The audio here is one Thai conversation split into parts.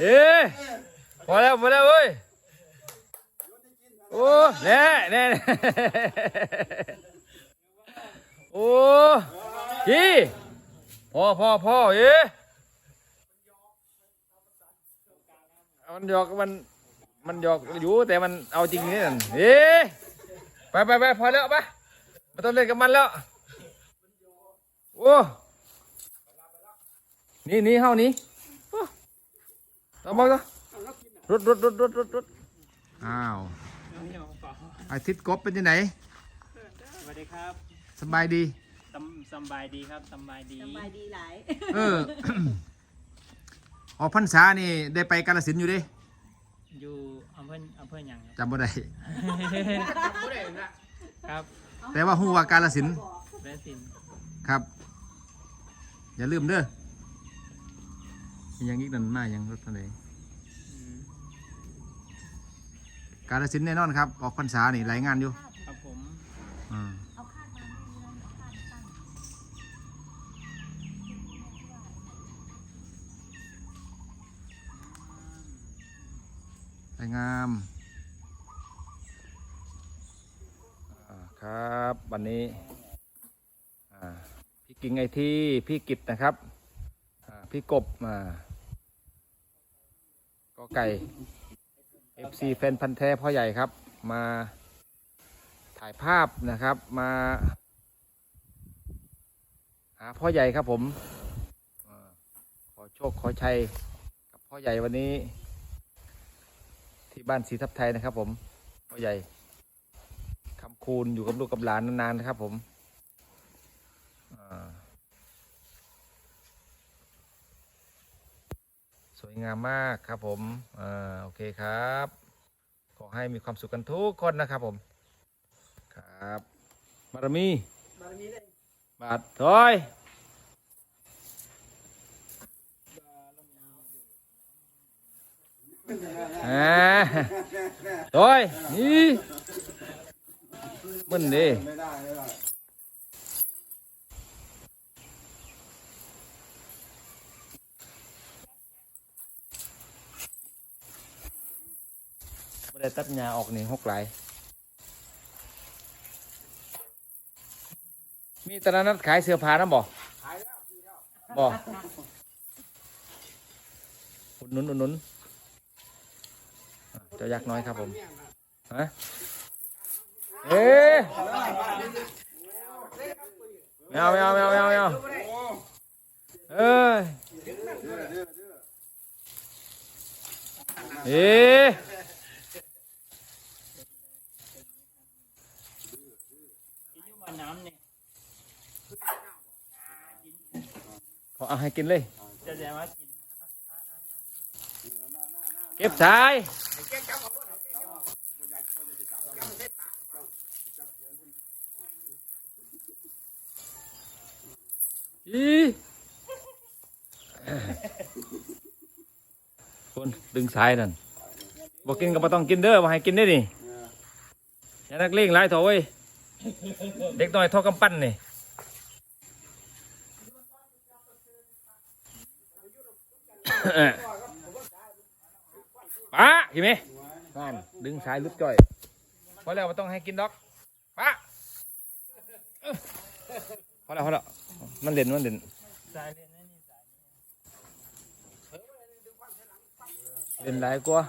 เอ๊ะพอแล้วพอแล้วเว้ยโอ้แน่แน่โอ้พี่พ่อพ่อพ่อเอ๊ะมันหยอกมันมันหยอกอยู่แต่มันเอาจริงนี่นั่นเอ๊ะไปไปไปพอแล้วไปไม่ต้องเล่นกับมันแล้ว อ้นี่นี่เฮานี่โอ้ต้องบอกต้องรถรถรถรถรถรถอ้าวอาทิตย์กบเป็นยังไงสวัสดีครับสบายดีสำสำบายดีครับสำบายดีสบายดีหลายเออออกพรรษานี่ได้ไปกาลสินธุ์อยู่เดิอยู่อำเภออำเภอหยังครับจำบ่ได้ครับ แต่ว่าฮู้ว่ากาลสินธุ์เบสินครับ อย่าลืมเด้อมีหยังอีกนั่นมาหยังรถอะไรอืมกาลสินธุ์แน่นอนครับออกพรรษานี่รายงานอยู่ครับผมอ่าเอาคาดมาไม่มีแล้วเอาคาดตั้งรายงามอ่าครับ วันนี้อ่าพี่ กิ่งไอทีพี่กิตนะครับพี่กบอ่าก็ไก่ FC แฟนพันธ์แท้พ่อใหญ่ครับ มาถ่ายภาพนะครับมาหาพ่อใหญ่ครับผมอขอโชคขอชัยกับพ่อใหญ่วันนี้ ที่บ้านศรีทับไทยนะครับผมพ่อใหญ่คำคูณอยู่กับลูกกับหลานนานๆนะครับผมอ่า สวยงามมากครับผมอ่าโอเคครับ ขอให้มีความสุขกันทุกคนนะครับผม ครับบารมีบารมีเลยบาทถอยอ่าถอยนี่มันดิ ไม่ได้ตัดหญ้าออกนี่หกไหลายมีตลาดนัดขายเสื้อผ้านะบ่ขายแล้วซื้อแล้วบ่อุดหนุนอุดหนุนอะเจ้ายักษ์น้อยครับผมฮะเอ๊ะไม่เอาไม่เอาไม่เอาไม่เอาไม่เอาเอ้ยเอ๊ะ กินอยุ่มาน้ำเนี่ย พอเอาให้กินเลย จะแสดงว่ากินเก็บสายอีคนดึงสายนั่นบอกกินก็บ่ต้องกินเด้อบ่ให้กินได้นี่อย่านักเลงหลายเถอะเว้ยเด็กน้อยท่ากำปั้นนี่ ป้าเห็นไหมนั่นดึงสายลุดจ่อยพอแล้วไม่ต้องให้กินดอกป้าเอ้อพอแล้วพอแล้วมันเด่นมันเด่นสายเรียนนั่นนี่สายเด่นหลายกว่า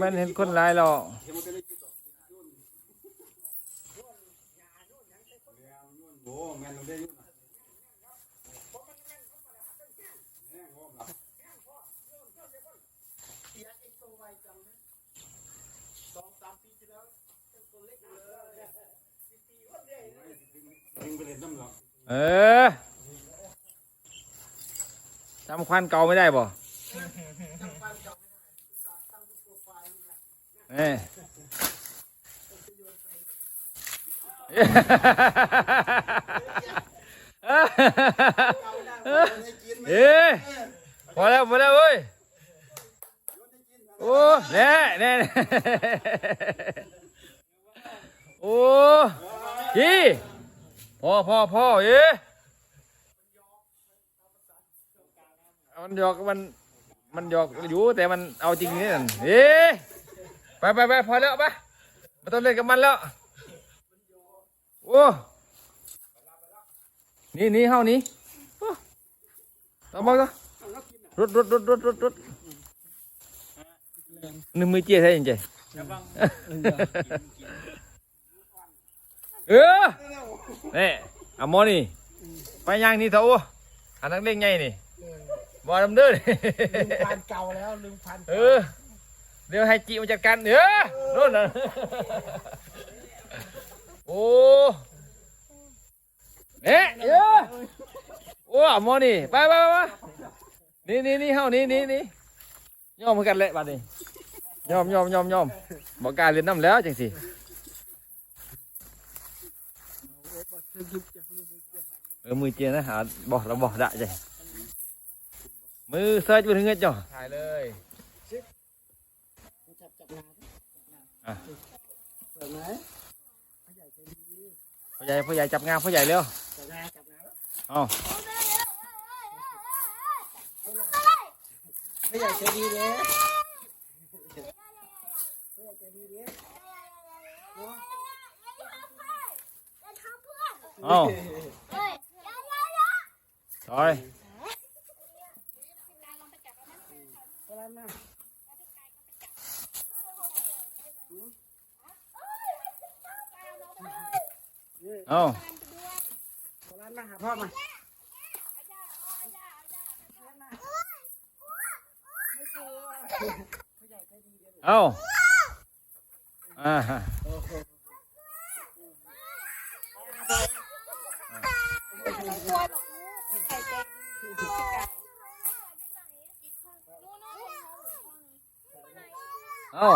มันเห็นคนหลายแล้วเห็นมันเป็นกี่ตันเลี้ยงยุ่นโอ้แมนลงได้ยุ่นนะแห้งโอ้หลับยิงไปเล่นน้ำหรอกเออจำควันเก่าไม่ได้บ่ เอ้ยเอ้พอแล้วพอแล้วเว้ยโอ้แน่แน่แน่โอ้พี่พ่อพ่อพ่อเอ๊ะมันหยอกมันมันหยอกอยู่แต่มันเอาจริงนี่นั่นเอ๊ะ ไปไปไปพอแล้วไปไม่ต้องเล่นกับมันแล้วโอ้นี่นี่เฮานี่โอ้ต้องบอกก็รถรถรถรถรถรถหนึ่งมือเจี๊ยใช่ยังไงเออเนี่เอามอนี่ไปย่างนี่เถอะอันนักเล่นไงนี่บอดำเด้อนี่พันเก่าแล้วลืมพันเออ เดี๋ยวให้จีมาจัดการเออโน่นน่ะโอ้เอ๊ะเออโอ้หมอนี่ไปไปไปนี่นี่นี่เฮานี่นี่นี่ยอมเหมือนกันแหละบัดนี้ยอมยอมยอมยอมบอกการเล่นน้ำแล้วจังสิเออมือเจียนะหาบอกเราบอกได้ใจมือเซิร์ชไปถึงเงี้ยจ้ะถ่ายเลย จับจับนา อะ เปิดไหม พ่อใหญ่พ่อใหญ่จับงานพ่อใหญ่เร็วจับนาจับนาแล้วเอาไม่อยากจะดีเลยไม่อยากจะดีเลยเอาถอย พลันนะเอาพลันมาหาพ่อมาเอาอ่าฮะเอา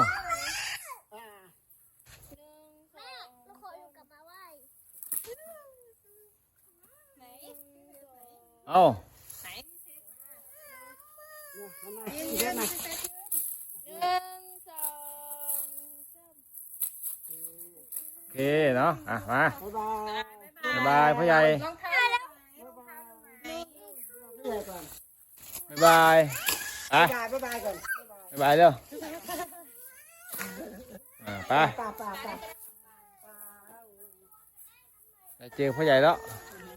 อ่า เอา เนี่ยเอา มาเดี๋ยวมาโอเคเนาะอะมาบ๊ายบายบ๊ายบายพ่อใหญ่บ๊ายบายบ๊ายบายก่อนบ๊ายบายอะบ๊ายบายบ๊ายบายก่อนบ๊ายบายเร็วอ่าไปป่าป่าป่าได้เจอพ่อใหญ่แล้วเ